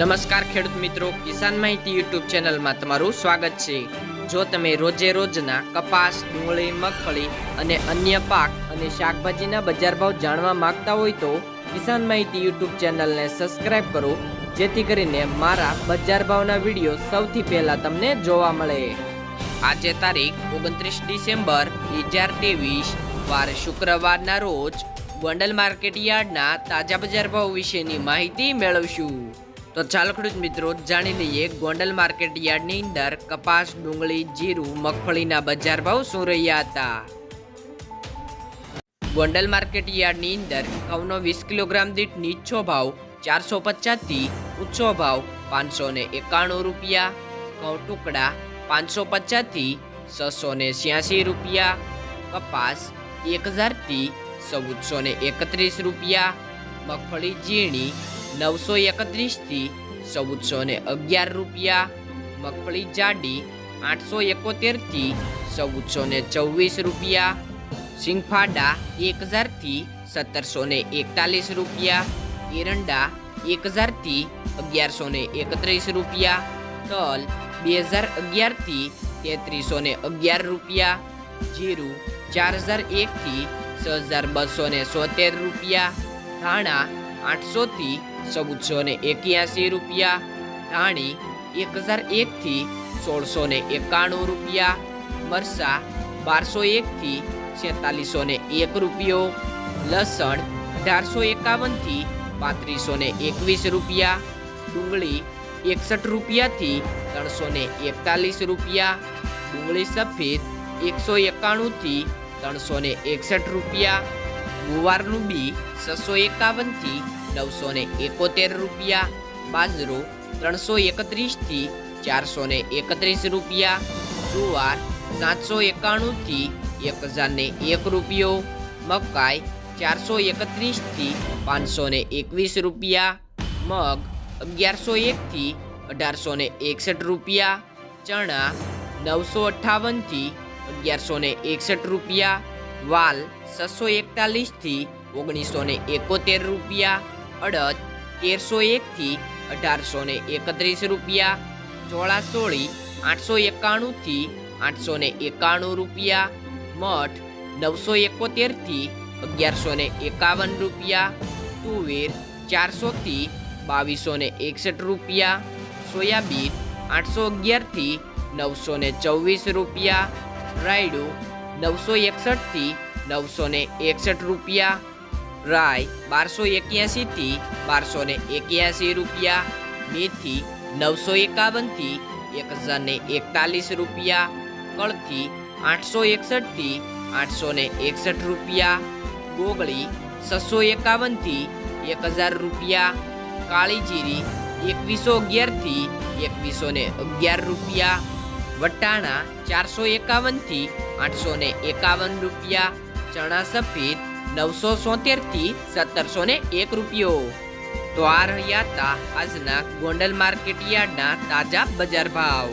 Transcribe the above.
નમસ્કાર ખેડૂત મિત્રો, કિસાન માહિતી યુટ્યુબ ચેનલમાં તમારું સ્વાગત છે. જો તમે રોજે રોજના કપાસ, ડુંગળી, મગફળી અને અન્ય પાક અને શાકભાજીના બજાર ભાવ જાણવા માંગતા હોય તો કિસાન માહિતી યુટ્યુબ ચેનલને સબસ્ક્રાઇબ કરો, જેથી કરીને મારા બજાર ભાવના વીડિયો સૌથી પહેલા તમને જોવા મળે. આજે તારીખ ઓગણત્રીસ ડિસેમ્બર, બે હજાર ત્રેવીસ, વાર શુક્રવારના રોજ ગોંડલ માર્કેટ યાર્ડના તાજા બજાર ભાવ વિશેની માહિતી મેળવશું. તો ચાલો ખેડૂત મિત્રો જાણી લઈએ ગોંડલ માર્કેટ યાર્ડની અંદર કપાસ, ડુંગળી, જીરું, મગફળીના બજાર ભાવ શું રહ્યા હતા? ગોંડલ માર્કેટ યાર્ડની અંદર ઘઉંનો વીસ કિલોગ્રામ દીઠ નીચો ભાવ, ચારસો પચાસથી ઊંચો ભાવ, પાંચસો ને એકાણું રૂપિયા. ઘઉં ટુકડા, પાંચસો પચાસથી છસો ને છ્યાસી રૂપિયા. કપાસ, એક હજારથી ચૌદસો ને એકત્રીસ રૂપિયા. મગફળી, ઝીણી નવસો એકત્રીસથી ચૌદસો ને અગિયાર રૂપિયા, મગફળી જાડી આઠસો એકોતેરથી ચૌદસો ને ચોવીસ રૂપિયા સિંગફાડા એક હજારથી સત્તરસો ને એકતાલીસ રૂપિયા, એરંડા એક હજારથી અગિયારસો ને એકત્રીસ રૂપિયા, તલ બે હજાર અગિયારથી તેત્રીસો ને અગિયાર રૂપિયા, જીરું ચાર હજાર એકથી છ હજાર બસો ને રૂપિયા, ધાણા આઠસોથી ચૌદસો ને એક્યાસી રૂપિયા, ધાણી એક હજાર એકથી સોળસો ને એકાણું રૂપિયા મરસા બારસો એકથી છેતાલીસો ને એક રૂપિયો, લસણ અઢારસો એકાવનથી પાંત્રીસો ને એકવીસ રૂપિયા, ડુંગળી એકસઠ રૂપિયાથી ત્રણસો ને એકતાલીસ રૂપિયા, ડુંગળી સફેદ એકસો એકાણુંથી ત્રણસો ને એકસઠ રૂપિયા, ગુવારનું બી છસો એકાવનથી નવસો ને એકોતેર રૂપિયા, બાજરો ત્રણસો એકત્રીસથી ચારસો ને એકત્રીસ રૂપિયા, જુવાર સાતસો એકાણુંથી એક હજાર ને એક રૂપિયો, મકાઈ ચારસો એકત્રીસથી પાંચસો ને એકવીસ રૂપિયા, મગ અગિયારસો એકથી અઢારસો ને એકસઠ રૂપિયા, ચણા નવસો અઠ્ઠાવનથી અગિયારસો ને એકસઠ રૂપિયા, વાલ છસો એકતાલીસથી ઓગણીસો ને એકોતેર રૂપિયા અડદ, તેરસો એકથી અઢારસો ને એકત્રીસ રૂપિયા ચોળા સોળી આઠસો એકાણુંથી આઠસો ને એકાણું રૂપિયા, મઠ નવસો એકોતેરથી અગિયારસો ને એકાવન રૂપિયા, તુવેર ચારસોથી બાવીસો ને એકસઠ રૂપિયા, સોયાબીન આઠસો અગિયારથી નવસો ને ચોવીસ રૂપિયા, રાયડું નવસો એકસઠથી નવસો ને એકસઠ રૂપિયા રાય બારસો એક્યાસીથી બારસો ને એક્યાસી રૂપિયા મેથી નવસો એકાવનથી એક હજાર ને એકતાલીસ રૂપિયા કળથી આઠસો એકસઠથી આઠસો ને એકસઠ રૂપિયા, ગોગળી છસો એકાવનથી એક હજાર રૂપિયા, કાળી જીરી એકવીસો અગિયારથી એકવીસો ને અગિયાર રૂપિયા, વટાણા ચારસો એકાવનથી આઠસો ને એકાવન રૂપિયા, ચણા સફેદ નવસો સોતેરથી સત્તરસો ને એક રૂપિયો. તો આ રહ્યા હતા આજના ગોંડલ માર્કેટ યાર્ડના તાજા બજાર ભાવ.